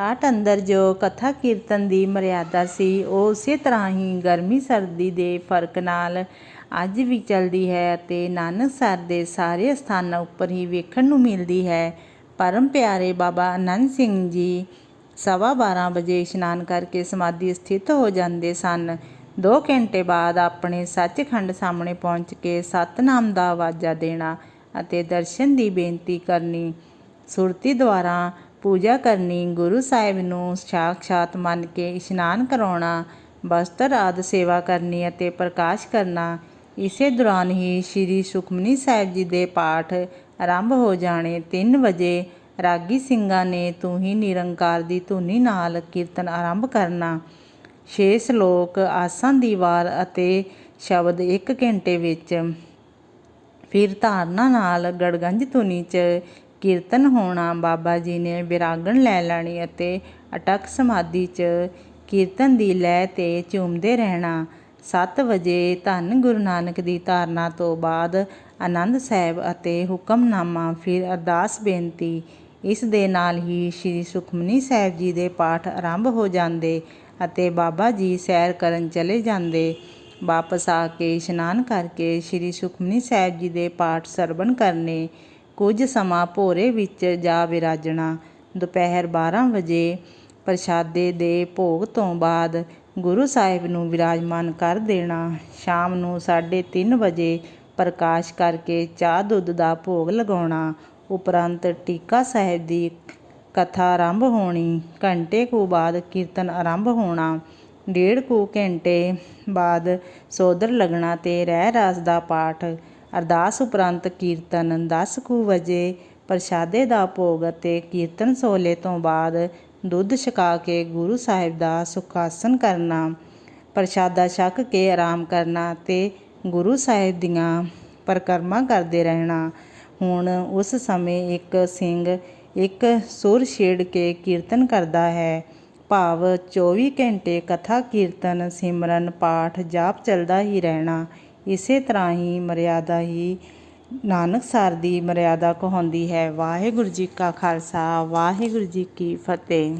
ਠਾਠ ਅੰਦਰ ਜੋ ਕਥਾ ਕੀਰਤਨ ਦੀ ਮਰਿਆਦਾ ਸੀ, ਉਹ ਉਸੇ ਤਰ੍ਹਾਂ ਹੀ ਗਰਮੀ ਸਰਦੀ ਦੇ ਫ਼ਰਕ ਨਾਲ ਅੱਜ ਵੀ ਚੱਲਦੀ ਹੈ ਅਤੇ ਨਾਨਕਸਰ ਦੇ ਸਾਰੇ ਸਥਾਨਾਂ ਉੱਪਰ ਹੀ ਵੇਖਣ ਨੂੰ ਮਿਲਦੀ ਹੈ। ਪਰਮ ਪਿਆਰੇ ਬਾਬਾ ਅਨੰਦ ਸਿੰਘ ਜੀ ਸਵਾ 12 ਵਜੇ ਇਸ਼ਨਾਨ ਕਰਕੇ ਸਮਾਧੀ ਸਥਿਤ ਹੋ ਜਾਂਦੇ ਸਨ। 2 ਘੰਟੇ ਬਾਅਦ ਆਪਣੇ ਸੱਚਖੰਡ ਸਾਹਮਣੇ ਪਹੁੰਚ ਕੇ ਸਤਨਾਮ ਦਾ ਆਵਾਜ਼ਾ ਦੇਣਾ ਅਤੇ ਦਰਸ਼ਨ ਦੀ ਬੇਨਤੀ ਕਰਨੀ। ਸੁਰਤੀ ਦੁਆਰਾ ਪੂਜਾ ਕਰਨੀ, ਗੁਰੂ ਸਾਹਿਬ ਨੂੰ ਸਾਖਸ਼ਾਤ ਮੰਨ ਕੇ ਇਸ਼ਨਾਨ ਕਰਾਉਣਾ ਬਸਤਰ ਆਦਿ ਸੇਵਾ ਕਰਨੀ ਅਤੇ ਪ੍ਰਕਾਸ਼ ਕਰਨਾ, ਇਸੇ ਦੌਰਾਨ ਹੀ ਸ੍ਰੀ ਸੁਖਮਨੀ ਸਾਹਿਬ ਜੀ ਦੇ ਪਾਠ ਆਰੰਭ ਹੋ ਜਾਣੇ। 3 ਵਜੇ ਰਾਗੀ ਸਿੰਘਾਂ ਨੇ ਤੂੰ ਹੀ ਨਿਰੰਕਾਰ ਦੀ ਧੁਨੀ ਨਾਲ ਕੀਰਤਨ ਆਰੰਭ ਕਰਨਾ। ਛੇ ਸ਼ਲੋਕ ਆਸਾਂ ਦੀ ਵਾਰ ਅਤੇ ਸ਼ਬਦ 1 ਘੰਟੇ ਵਿੱਚ। ਫਿਰ ਧਾਰਨਾ ਨਾਲ ਗੜਗੰਜ ਧੁਨੀ 'ਚ ਕੀਰਤਨ ਹੋਣਾ ਬਾਬਾ ਜੀ ਨੇ ਵਿਰਾਗਣ ਲੈ ਲੈਣੀ ਅਤੇ ਅਟਕ ਸਮਾਧੀ 'ਚ ਕੀਰਤਨ ਦੀ ਲੈਅ ਤੇ ਝੂਮਦੇ ਰਹਿਣਾ। 7 ਵਜੇ ਧੰਨ ਗੁਰੂ ਨਾਨਕ ਦੀ ਧਾਰਨਾ ਤੋਂ ਬਾਅਦ ਆਨੰਦ ਸਾਹਿਬ ਅਤੇ ਹੁਕਮਨਾਮਾ ਫਿਰ ਅਰਦਾਸ ਬੇਨਤੀ। ਇਸ ਦੇ ਨਾਲ ਹੀ ਸ੍ਰੀ ਸੁਖਮਨੀ ਸਾਹਿਬ ਜੀ ਦੇ ਪਾਠ ਆਰੰਭ ਹੋ ਜਾਂਦੇ ਅਤੇ ਬਾਬਾ ਜੀ ਸੈਰ ਕਰਨ ਚਲੇ ਜਾਂਦੇ। ਵਾਪਸ ਆ ਕੇ ਇਸ਼ਨਾਨ ਕਰਕੇ ਸ੍ਰੀ ਸੁਖਮਨੀ ਸਾਹਿਬ ਜੀ ਦੇ ਪਾਠ ਸਰਵਣ ਕਰਨੇ ਕੁਝ ਸਮਾਂ ਭੋਰੇ ਵਿੱਚ ਜਾ ਵਿਰਾਜਣਾ। ਦੁਪਹਿਰ 12 ਵਜੇ ਪ੍ਰਸ਼ਾਦੇ ਦੇ ਭੋਗ ਤੋਂ ਬਾਅਦ ਗੁਰੂ ਸਾਹਿਬ ਨੂੰ ਵਿਰਾਜਮਾਨ ਕਰ ਦੇਣਾ। ਸ਼ਾਮ ਨੂੰ 3:30 ਵਜੇ ਪ੍ਰਕਾਸ਼ ਕਰਕੇ ਚਾਹ ਦੁੱਧ ਦਾ ਭੋਗ ਲਗਾਉਣਾ। ਉਪਰੰਤ ਟੀਕਾ ਸਾਹਿਬ ਦੀ ਕਥਾ ਆਰੰਭ ਹੋਣੀ। ਘੰਟੇ ਕੁ ਬਾਅਦ ਕੀਰਤਨ ਆਰੰਭ ਹੋਣਾ। ਡੇਢ ਕੁ ਘੰਟੇ ਬਾਅਦ ਸੋਦਰ ਲੱਗਣਾ ਤੇ ਰਹਿ ਰਾਸ ਦਾ ਪਾਠ ਅਰਦਾਸ ਉਪਰੰਤ ਕੀਰਤਨ 10 ਕੁ ਵਜੇ ਪ੍ਰਸ਼ਾਦੇ ਦਾ ਭੋਗ ਅਤੇ ਕੀਰਤਨ ਸੋਲੇ ਤੋਂ ਬਾਅਦ ਦੁੱਧ ਛਕਾ ਕੇ ਗੁਰੂ ਸਾਹਿਬ ਦਾ ਸੁਖਾਸਨ ਕਰਨਾ, ਪ੍ਰਸ਼ਾਦਾ ਛਕ ਕੇ ਆਰਾਮ ਕਰਨਾ ਤੇ ਗੁਰੂ ਸਾਹਿਬ ਦੀਆਂ ਪਰਕਰਮਾ ਕਰਦੇ ਰਹਿਣਾ। ਹੁਣ ਉਸ ਸਮੇਂ ਇੱਕ ਸਿੰਘ ਇੱਕ ਸੁਰ ਛੇੜ ਕੇ ਕੀਰਤਨ ਕਰਦਾ ਹੈ। ਭਾਵ 24 ਘੰਟੇ ਕਥਾ ਕੀਰਤਨ ਸਿਮਰਨ ਪਾਠ ਜਾਪ ਚੱਲਦਾ ਹੀ ਰਹਿਣਾ। ਇਸੇ ਤਰ੍ਹਾਂ ਹੀ ਮਰਿਆਦਾ ਹੀ ਨਾਨਕਸਰ ਦੀ ਮਰਿਆਦਾ ਕਹਾਉਂਦੀ ਹੈ। ਵਾਹਿਗੁਰੂ ਜੀ ਕਾ ਖਾਲਸਾ, ਵਾਹਿਗੁਰੂ ਜੀ ਕੀ ਫਤਿਹ।